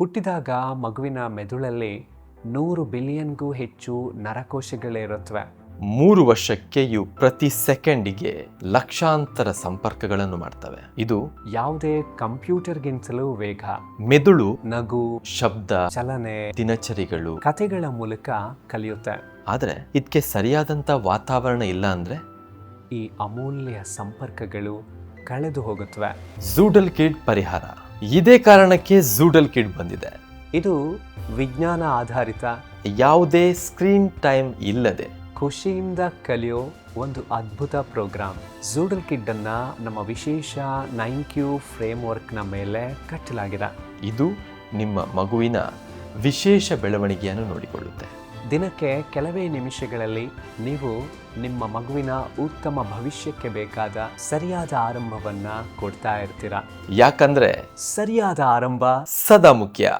ಹುಟ್ಟಿದಾಗ ಮಗುವಿನ ಮೆದುಳಲ್ಲಿ ನೂರು ಬಿಲಿಯನ್ಗೂ ಹೆಚ್ಚು ನರಕೋಶಗಳಿರುತ್ತವೆ. ಮೂರು ವರ್ಷಕ್ಕೆ ಇವು ಪ್ರತಿ ಸೆಕೆಂಡಿಗೆ ಲಕ್ಷಾಂತರ ಸಂಪರ್ಕಗಳನ್ನು ಮಾಡ್ತವೆ. ಇದು ಯಾವುದೇ ಕಂಪ್ಯೂಟರ್ಗಿಂತಲೂ ವೇಗ. ಮೆದುಳು ನಗು ಶಬ್ದ ಚಲನೆ ದಿನಚರಿಗಳು ಕಥೆಗಳ ಮೂಲಕ ಕಲಿಯುತ್ತೆ. ಆದರೆ ಇದಕ್ಕೆ ಸರಿಯಾದಂಥ ವಾತಾವರಣ ಇಲ್ಲ ಅಂದ್ರೆ? ಈ ಅಮೂಲ್ಯ ಸಂಪರ್ಕಗಳು ಕಳೆದು ಹೋಗುತ್ತವೆ. ಜೂಡಲ್ ಕಿಡ್ ಪರಿಹಾರ. ಇದೇ ಕಾರಣಕ್ಕೆ ಝೂಡಲ್ ಕಿಡ್ ಬಂದಿದೆ. ಇದು ವಿಜ್ಞಾನ ಆಧಾರಿತ ಯಾವುದೇ ಸ್ಕ್ರೀನ್ ಟೈಮ್ ಇಲ್ಲದೆ. ಖುಷಿಯಿಂದ ಕಲಿಯೋ ಒಂದು ಅದ್ಭುತ ಪ್ರೋಗ್ರಾಮ್ ಝೂಡಲ್ ಕಿಡ್ ಅನ್ನ ನಮ್ಮ ವಿಶೇಷ ನೈನ್ ಕ್ಯೂ ಫ್ರೇಮ್ ವರ್ಕ್ನ ಮೇಲೆ ಕಟ್ಟಲಾಗಿದೆ. ಇದು ನಿಮ್ಮ ಮಗುವಿನ ವಿಶೇಷ ಬೆಳವಣಿಗೆಯನ್ನು ನೋಡಿಕೊಳ್ಳುತ್ತೆ. ದಿನಕ್ಕೆ ಕೆಲವೇ ನಿಮಿಷಗಳಲ್ಲಿ ನೀವು ನಿಮ್ಮ ಮಗುವಿನ ಉತ್ತಮ ಭವಿಷ್ಯಕ್ಕೆ ಬೇಕಾದ ಸರಿಯಾದ ಆರಂಭವನ್ನ ಕೊಡ್ತಾ ಇರ್ತೀರಾ. ಯಾಕಂದ್ರೆ ಸರಿಯಾದ ಆರಂಭ ಸದಾ ಮುಖ್ಯ.